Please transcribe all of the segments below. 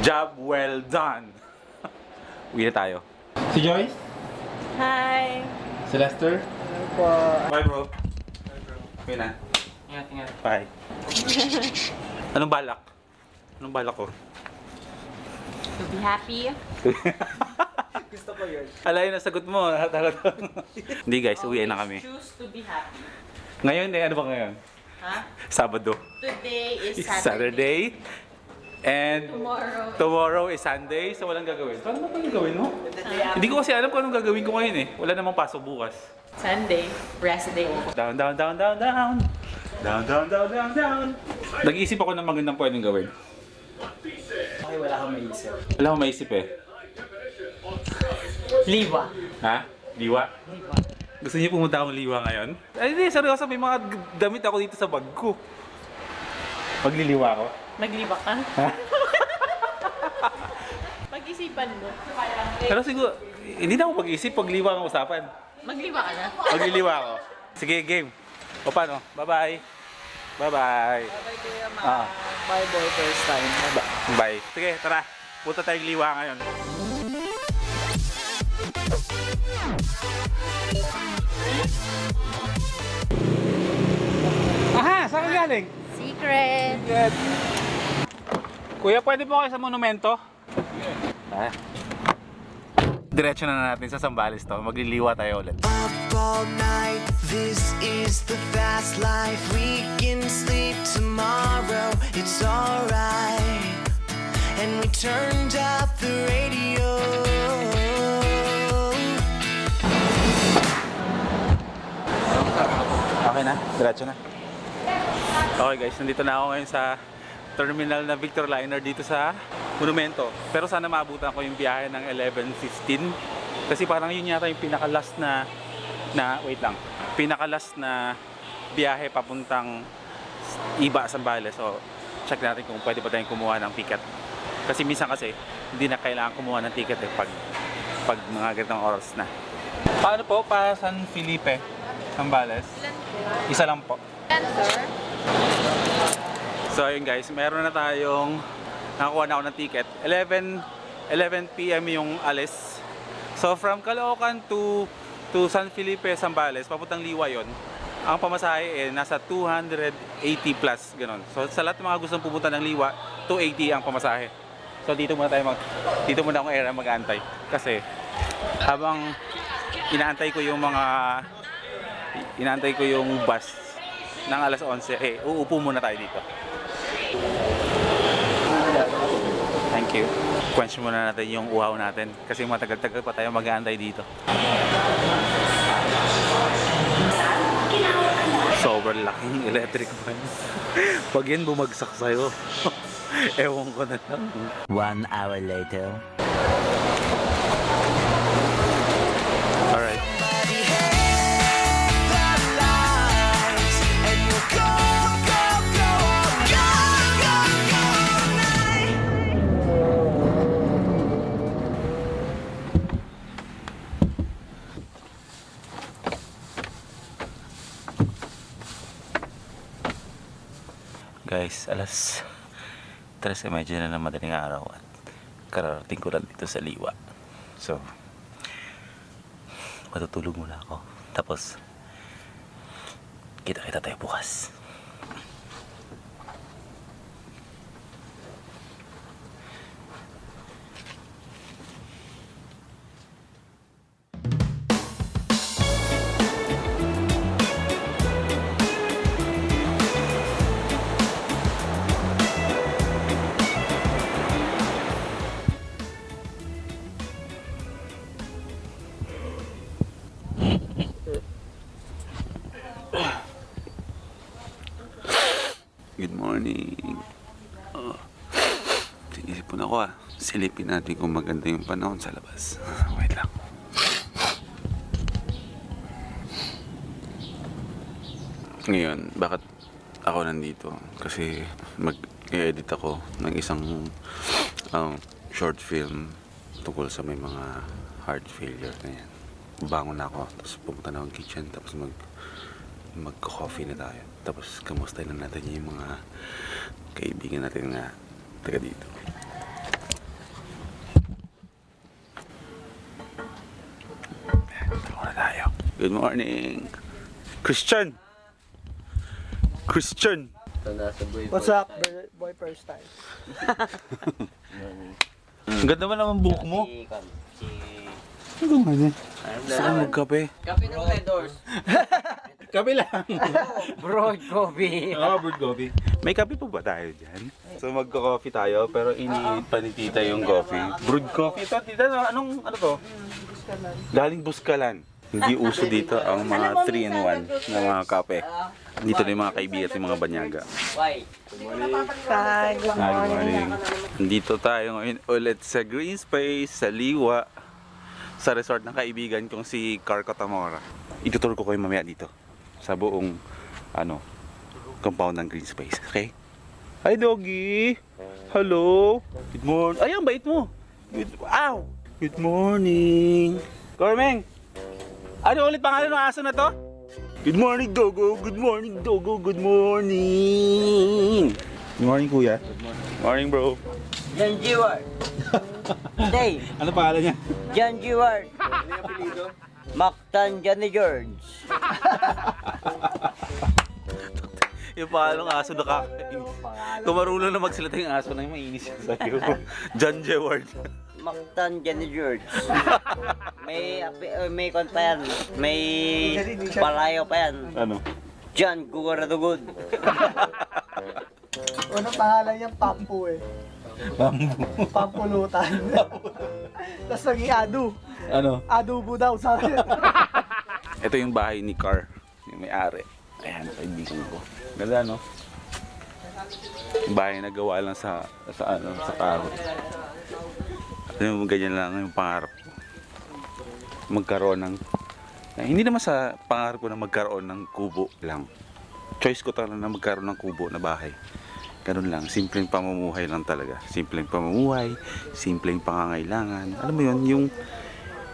Job well done. Uwi na tayo. Si Joyce? Hi! Si Lester? po. Bye bro. Uwi na. Ingat, ingat. Bye. Anong balak? Anong balak ko? To be happy. Gusto ko yun. Alay na sagot mo. Talaga. Hindi guys, uwi na kami. Choose to be happy. Ngayon eh, ano ba ngayon? Ha? Sabado. Today is Saturday. Saturday. And Tomorrow. tomorrow is Sunday, so walang gagawin. So ano ba yung gawin mo? Hindi ko kasi alam kung anong gagawin ko ngayon eh. Wala namang pasok bukas. Sunday. Rest day. Down, down, down, down, down. Down, down, down, down, down. Nag-iisip ako ng magandang pwedeng gawin. Okay, wala kang maisip. Wala akong maisip eh. Liwa. Ha? Liwa? Liwa. Gusto niyo pumunta akong liwa ngayon? Ay, hindi, seryoso. May mga damit ako dito sa bag ko. Magliliwa ako? Magliba ka? Pag-isipan mo. Pero siguro, hindi na ako mag-isip pag liwa ang usapan. Magliba ka na? Magliliwa ako. Sige, game. O paano? Bye-bye. Bye-bye. Bye, Kuya Ma. Ah. Bye, boy, first time. Bye. Bye. Sige, tara. Punta tayong liwa ngayon. Aha! Saan ka galing? Secret! Good. Kuya, pwede po kayo sa monumento? Ah. Diretso na natin sa Sambales to. Magliliwa tayo ulit. up all night. This is the fast life. We can sleep tomorrow. It's alright. And we turned up the radio. Okay na? Diretso na. Okay guys, nandito na ako ngayon sa terminal na Victor Liner dito sa Monumento. Pero sana maabutan ko yung biyahe ng 11.15 kasi parang yun yata yung pinaka-last na na wait lang. Pinaka-last na biyahe papuntang Iba, Zambales. So, check natin kung pwede pa tayong kumuha ng ticket. Kasi minsan kasi hindi na kailangan kumuha ng ticket eh pag pag mga ganitong oras na. Paano po para San Felipe, Zambales? Isa lang po. Answer. So ayun guys, meron na tayong nakakuha na ako ng ticket. 11 11 PM yung alis. So from Caloocan to to San Felipe, Zambales, papuntang Liwa yon. Ang pamasahe eh nasa 280 plus ganun. So sa lahat ng mga gustong pumunta ng Liwa, 280 ang pamasahe. So dito muna tayo mag dito muna akong area mag-aantay kasi habang inaantay ko yung mga inaantay ko yung bus ng alas 11 eh uupo muna tayo dito. Thank you. Quench muna natin yung uhaw natin kasi matagal-tagal pa tayo mag-aantay dito. Sobrang laking electric fan. Pag yan bumagsak sa'yo, ewan ko na lang. One hour later. Guys, alas 3.30 na ng madaling araw at kararating ko lang dito sa Liwa. So, matutulog muna ako. Tapos, kita-kita tayo bukas. Morning. Oh. Sinisipon ako ah. Silipin natin kung maganda yung panahon sa labas. Wait lang. Ngayon, bakit ako nandito? Kasi mag-edit ako ng isang um, short film tungkol sa may mga heart failure na yan. Bangon na ako, tapos pumunta na akong kitchen, tapos mag mag-coffee na tayo. Tapos kamusta na natin yung mga kaibigan natin na taga dito. Muna tayo. Good morning! Christian! Christian! What's up, brother? boy first time? Ang ganda ba naman buhok mo? Ano ba yan? Gusto ko magkape. Kape ng vendors. Kape lang. Broad coffee. Oo, brewed coffee. May kape pa ba tayo dyan? So magka-coffee tayo, pero iniit pa ni tita yung coffee. Brewed coffee. Ito, tita, ano- anong, ano to? Galing Buskalan. Hindi uso dito ang mga 3-in-1 na mga kape. Dito na yung mga kaibigan at yung mga banyaga. Why? Hi, good Good morning. Nandito tayo ngayon ulit sa Green Space, sa Liwa, sa resort ng kaibigan kong si Carco Tamora. Itutur ko kayo mamaya dito sa buong ano, compound ng Green Space. Okay? Hi, Doggy! Hello! Good morning! Ay, ang bait mo! Good, ow! Good morning! Gormeng! Ano ulit pangalan ng aso na to? Good morning, Dogo! Good morning, Dogo! Good morning! Good morning, kuya. Good morning, bro. John G. Ward. Day, Ano pangalan niya? John G. Ward. Mactan Johnny George. Yung pangalan ng aso nakakain. Kung marunong na magsalita yung aso na yung mainis yun sa'yo. John Jeward. Mactan Johnny George. May, uh, may kon pa yan. May palayo pa yan. Ano? John Gugaradugod. Unang pangalan niya, Pampu eh. Bambu. Pampulutan. Tapos naging Adu. Ano? Adubo daw sa akin. Ito yung bahay ni Car. Yung may-ari. Ayan, kaibigan ko. Ganda, no? Bahay na gawa lang sa, sa ano, sa kahoy. Ano, ganyan lang yung pangarap ko. Magkaroon ng eh, hindi naman sa pangarap ko na magkaroon ng kubo lang. Choice ko talaga na magkaroon ng kubo na bahay. Ganun lang, simpleng pamumuhay lang talaga. Simpleng pamumuhay, simpleng pangangailangan. Alam mo yun, yung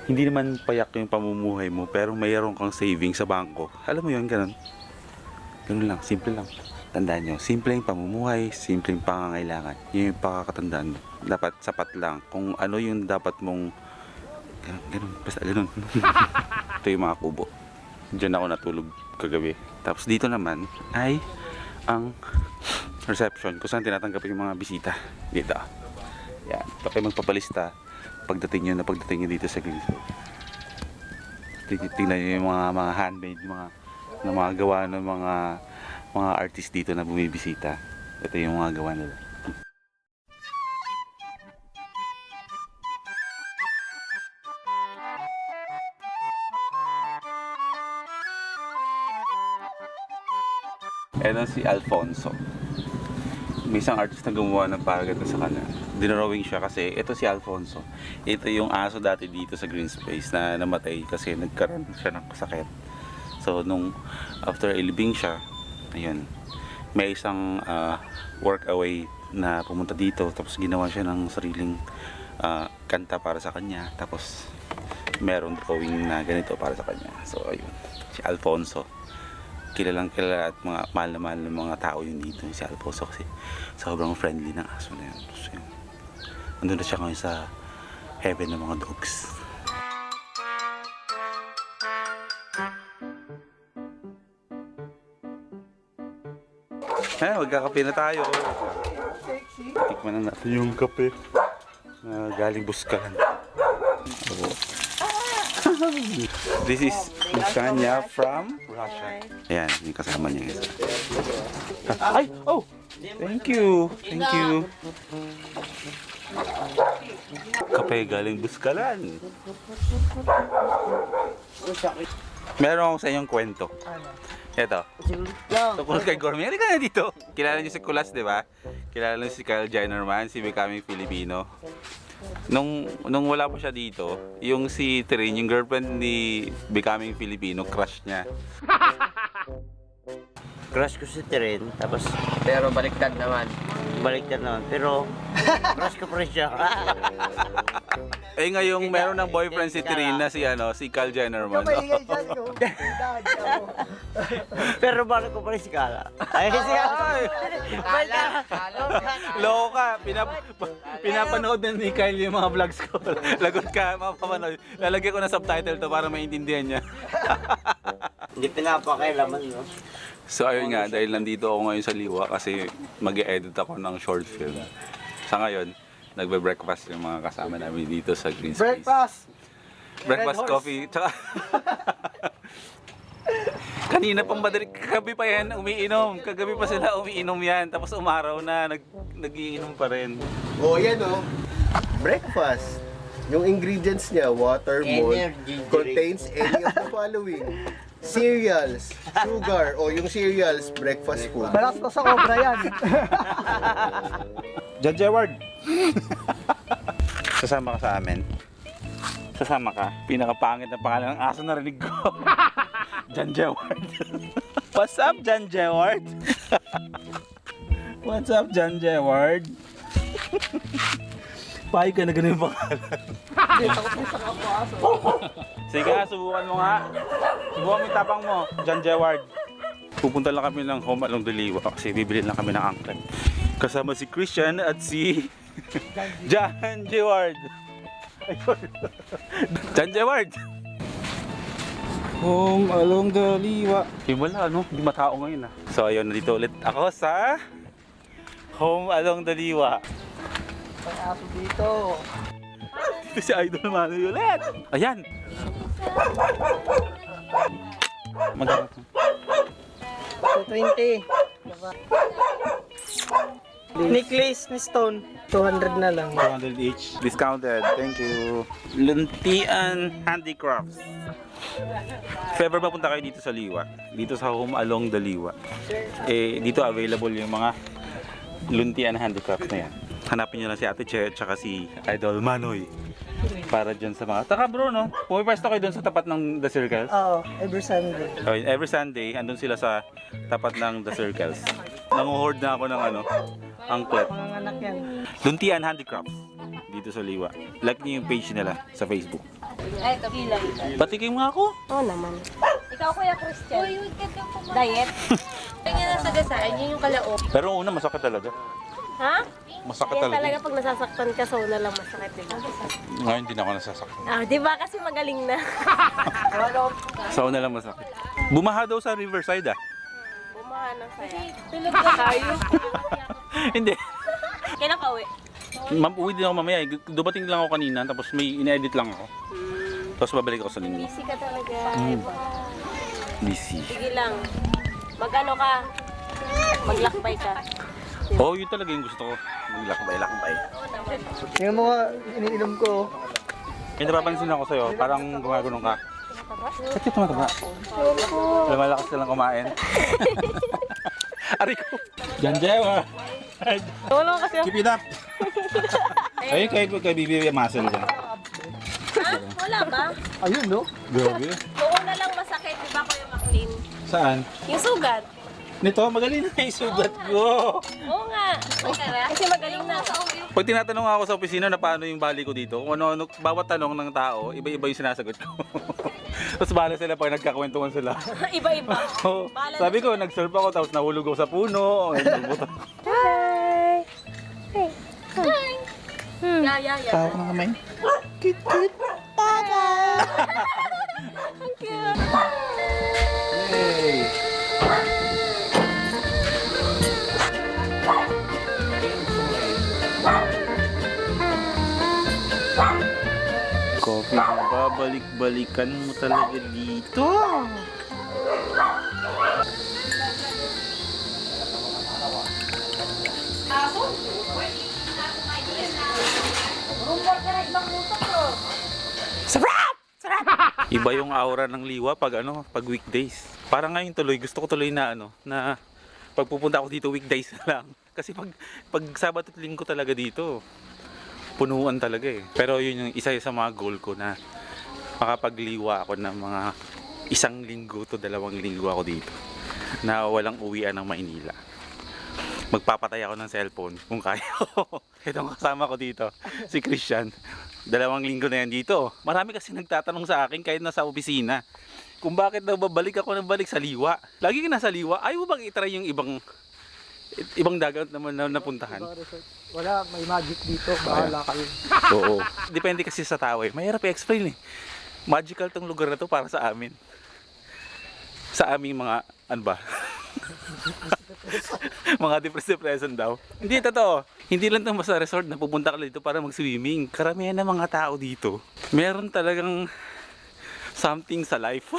hindi naman payak yung pamumuhay mo, pero mayroon kang saving sa bangko. Alam mo yun, ganun. Ganun lang, simple lang. Tandaan nyo, simpleng pamumuhay, simpleng pangangailangan. Yun yung pakakatandaan. Dapat sapat lang. Kung ano yung dapat mong ganun, ganun basta ganun. Ito yung mga kubo. Diyan ako natulog kagabi. Tapos dito naman ay ang reception kung saan tinatanggap yung mga bisita. Dito. Yan. Ito kayo magpapalista pagdating nyo na pagdating nyo dito sa Greensburg. Ting- Tingnan nyo yung mga, mga handmade, yung mga, na mga gawa ng mga mga artist dito na bumibisita. Ito yung mga gawa nila. Ito si Alfonso. May isang artist na gumawa ng parang ganito sa kanya. Dinrawing siya kasi ito si Alfonso. Ito yung aso dati dito sa Green Space na namatay kasi nagkaroon siya ng sakit. So nung after ilibing siya, ayun, may isang ah, work away na pumunta dito tapos ginawa siya ng sariling ah, kanta para sa kanya tapos meron drawing na ganito para sa kanya. So ayun, si Alfonso kilalang kilala at mga mahal na mahal ng mga tao yun dito si Alfonso kasi sobrang friendly ng aso na yun. So, yun. Andun na siya ngayon sa heaven ng mga dogs. Eh, magkakape na tayo. Tikman na natin yung kape na galing Buskalan. Oo. This is Buskanya from Russia. Ayan, yung kasama niya isa. Ay! Oh! Thank you! Thank you! Kape galing Buskalan. Meron ako sa inyong kwento. Ito. Tungkol kay Gourmet. Halika na dito. Kilala niyo si Kulas, di ba? Kilala niyo si Kyle Jennerman, si Becoming Filipino. Nung, nung wala pa siya dito, yung si Trin, yung girlfriend ni Becoming Filipino, crush niya. Crush ko si Teren, tapos Pero baliktad naman. baliktad naman. Pero, crush ko pa rin siya. Eh ngayong meron ng boyfriend si Trina si ano, si Kyle Jenner Ikaw man. maingay dyan, no? Pero bakit ko pa rin si Kala? Ay, si Kala. Loko ka, pinap pinapanood na ni Kyle yung mga vlogs ko. Lagot ka, mapapanood. Lalagyan ko ng subtitle to para maintindihan niya. Hindi pinapakailaman, no? So ayun nga, dahil nandito ako ngayon sa Liwa kasi mag edit ako ng short film. Sa ngayon, nagbe-breakfast yung mga kasama namin dito sa Green Space. Breakfast! Breakfast Red coffee. Tsaka Kanina pang madali, kagabi pa yan umiinom. Kagabi pa sila umiinom yan. Tapos umaraw na, nag, nagiinom pa rin. Oh, yan oh. Breakfast. Yung ingredients niya, water, malt, Energy drink. contains any of the following. Cereals, sugar, o yung cereals, breakfast food. Balas ko sa cobra yan. John Jeward! Sasama ka sa amin? Sasama ka? Pinakapangit na pangalan ng aso na rinig ko. John Jeward. What's up, John Jeward? What's up, John Jeward? Pahay ka na ganun yung pangalan. Sige subukan mo nga. Subukan mo yung tapang mo, John Jeward. Pupunta lang kami ng home along Diliwa kasi bibili lang kami ng angkat. Kasama si Christian at si John Jeward. John Jeward! Home along Daliwa. Yung wala, ano? Hindi matao ngayon ah. So ayun, nandito ulit ako sa Home along Daliwa. May aso dito. Ito si Idol Manoy ulit. Ayan. Magkano? 220. Necklace ni Stone. 200 na lang. 200 each. Discounted. Thank you. Luntian Handicrafts. If ever mapunta kayo dito sa Liwa, dito sa Home Along the Liwa, eh, dito available yung mga Luntian Handicrafts na yan. Hanapin nyo lang si Ate Che at saka si Idol Manoy para dyan sa mga... Taka bro, no? Pumipesto kayo dun sa tapat ng The Circles. Oo, every Sunday. Okay, every Sunday, andun sila sa tapat ng The Circles. Nanguhoard na ako ng ano, angklet. Panganganak yan. Luntian Handicrafts dito sa Liwa. Like niyo yung page nila sa Facebook. Ay, kabilang. Patikim nga ako. Oo naman. Ikaw, Kuya Christian. Uy, Diet? Kaya nga nasa gasaan, yun yung kalao. Pero una masakit talaga. Ha? Masakit Yan talaga. talaga pag nasasaktan ka, so na lang masakit, di ba? Ngayon hindi na ako nasasakit. Ah, di ba? Kasi magaling na. Sa una lang masakit. Bumaha daw sa Riverside ah. Bumahan ng saya. Tulog na tayo. hindi. Kailan ka uwi? Ma'am, uwi din ako mamaya. eh. Dumating lang ako kanina tapos may ina-edit lang ako. Tapos babalik ako sa linggo. Busy ka talaga. Busy. Sige lang. Mag-ano ka? Maglakbay ka. Oh, yun talaga yung gusto ko. Maglakbay-lakbay. Yung mga iniinom ko. May napapansin ako sa'yo, parang gumagunong ka. Ba't ka tumataba? Lumalakas ka lang kumain. Ari ko. Jan Jewa. Wala kasi ako. Keep it up. Ayun kay kay Bibi muscle dyan. Ha? Wala ba? Ayun, no? Grabe. Noong na lang masakit, di ba Kuya Maclean? Saan? Yung sugat. Nito, magaling na yung sugat ko. Oo nga. Kasi magaling na. Pag tinatanong ako sa opisina na paano yung bali ko dito, kung ano, ano bawat tanong ng tao, iba-iba yung sinasagot ko. Tapos bahala sila pag nagkakwentuhan sila. Iba-iba. Oo. Sabi ko, nag-surf ako tapos nahulog ako sa puno. nagbubuto. Hi! Hey! Hi! Hmm. Yeah, yeah, yeah. Tawag na kamay. Ang cute! Coffee babalik-balikan mo talaga dito. Sarap! Sarap! Iba yung aura ng liwa pag ano, pag weekdays. Parang ngayon tuloy, gusto ko tuloy na ano, na pagpupunta ako dito weekdays na lang. Kasi pag, pag Sabado at Linggo talaga dito, punuan talaga eh. Pero yun yung isa sa mga goal ko na makapagliwa ako ng mga isang linggo to dalawang linggo ako dito na walang uwian ng Maynila. magpapatay ako ng cellphone kung kaya ko. Itong kasama ko dito, si Christian. Dalawang linggo na yan dito. Marami kasi nagtatanong sa akin kahit nasa opisina kung bakit daw babalik ako ng balik sa liwa. Lagi ka nasa liwa, ayaw mo bang itry yung ibang ibang dagat naman na napuntahan? Wala, may magic dito. Bahala kayo. Oo. Depende kasi sa tao eh. Mahirap i-explain eh. Magical tong lugar na to para sa amin. Sa aming mga, ano ba? mga depressed depression daw. Hindi, totoo. Hindi lang itong basta resort na pupunta ka dito para mag-swimming. Karamihan ng mga tao dito. Meron talagang something sa life.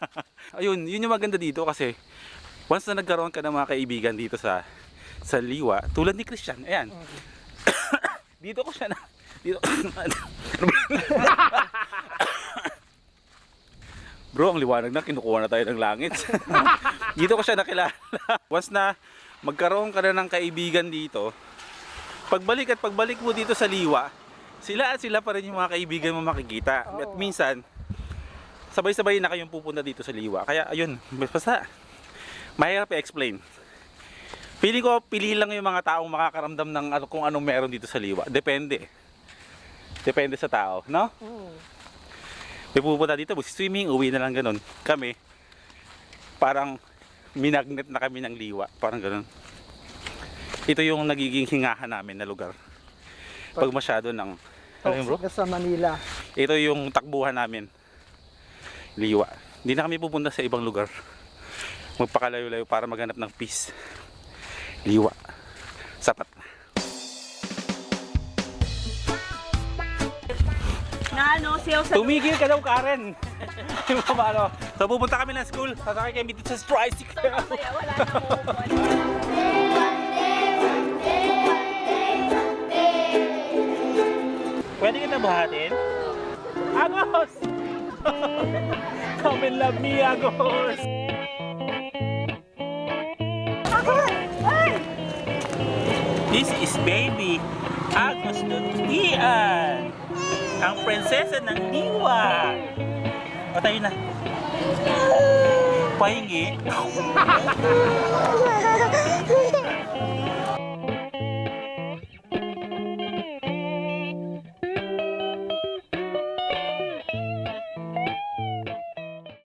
Ayun, yun yung maganda dito kasi once na nagkaroon ka ng mga kaibigan dito sa sa Liwa, tulad ni Christian, ayan. dito ko siya na dito Bro, ang liwanag na kinukuha na tayo ng langit. dito ko siya nakilala. Once na magkaroon ka na ng kaibigan dito, pagbalik at pagbalik mo dito sa Liwa, sila at sila pa rin yung mga kaibigan mo makikita. At minsan, sabay-sabay na kayong pupunta dito sa Liwa. Kaya ayun, basta mahirap i-explain. Pili ko, pili lang yung mga taong makakaramdam ng ano, kung anong meron dito sa Liwa. Depende. Depende sa tao, no? May pupunta dito, swimming, uwi na lang ganun. Kami, parang minagnet na kami ng Liwa. Parang ganun. Ito yung nagiging hingahan namin na lugar. Pag masyado ng, ano yun bro? Sa Manila. Ito yung takbuhan namin. Liwa. Hindi na kami pupunta sa ibang lugar. Magpakalayo-layo para maghanap ng peace. Liwa. Sapat na. Ano, siyaw sa... Tumigil ka daw, Karen! Yung ano. So pupunta kami ng school. Sasakay kami dito sa tricycle. Kaya wala na. Pwede kita buhatin? Agos! Come and love me, Agos! This is baby Agos Lutian, ang prinsesa ng diwa. O tayo na. Pahingi.